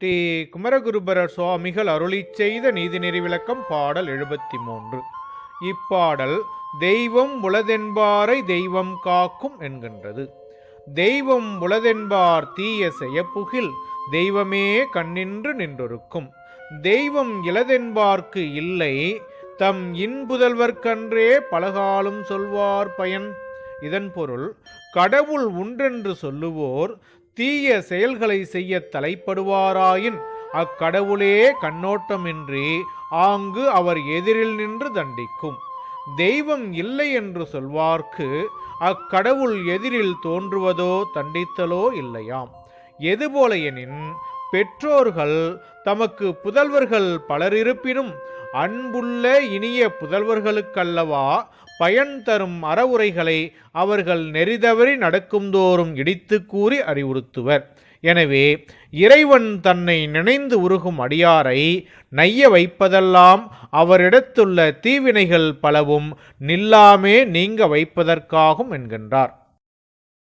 ஸ்ரீ குமரகுருபர சுவாமிகள் அருளி செய்த நீதிநெறி விளக்கம் பாடல் எழுபத்தி மூன்று இப்பாடல் தெய்வம் உளதென்பாரை தெய்வம் காக்கும் என்கின்றது. தெய்வம் உளதென்பார் தீய செயப்புகில் தெய்வமே கண்ணின்று நின்றொருக்கும். தெய்வம் இளதென்பார்க்கு இல்லை தம் இன்புதல்வர்க்கன்றே பலகாலும் சொல்வார் பயன். இதன் பொருள் கடவுள் உண்டென்று சொல்லுவோர் தீய செயல்களை செய்ய தலைப்படுவாராயின் அக்கடவுளே கண்ணோட்டமின்றி ஆங்கு அவர் எதிரில் நின்று தண்டிக்கும். தெய்வம் இல்லை என்று சொல்வார்க்கு அக்கடவுள் எதிரில் தோன்றுவதோ தண்டித்தலோ இல்லையாம். எதுபோல எனின் பெற்றோர்கள் தமக்கு புதல்வர்கள் பலர் இருப்பினும் அன்புள்ள இனிய புதல்வர்களுக்கல்லவா பயன் தரும் அறவுரைகளை அவர்கள் நெறிதவறி நடக்கும்தோறும் இடித்து கூறி அறிவுறுத்துவர். எனவே இறைவன் தன்னை நினைந்து உருகும் அடியாரை நைய வைப்பதெல்லாம் அவரிடத்துள்ள தீவினைகள் பலவும் நில்லாமே நீங்க வைப்பதற்காகும் என்கின்றார்.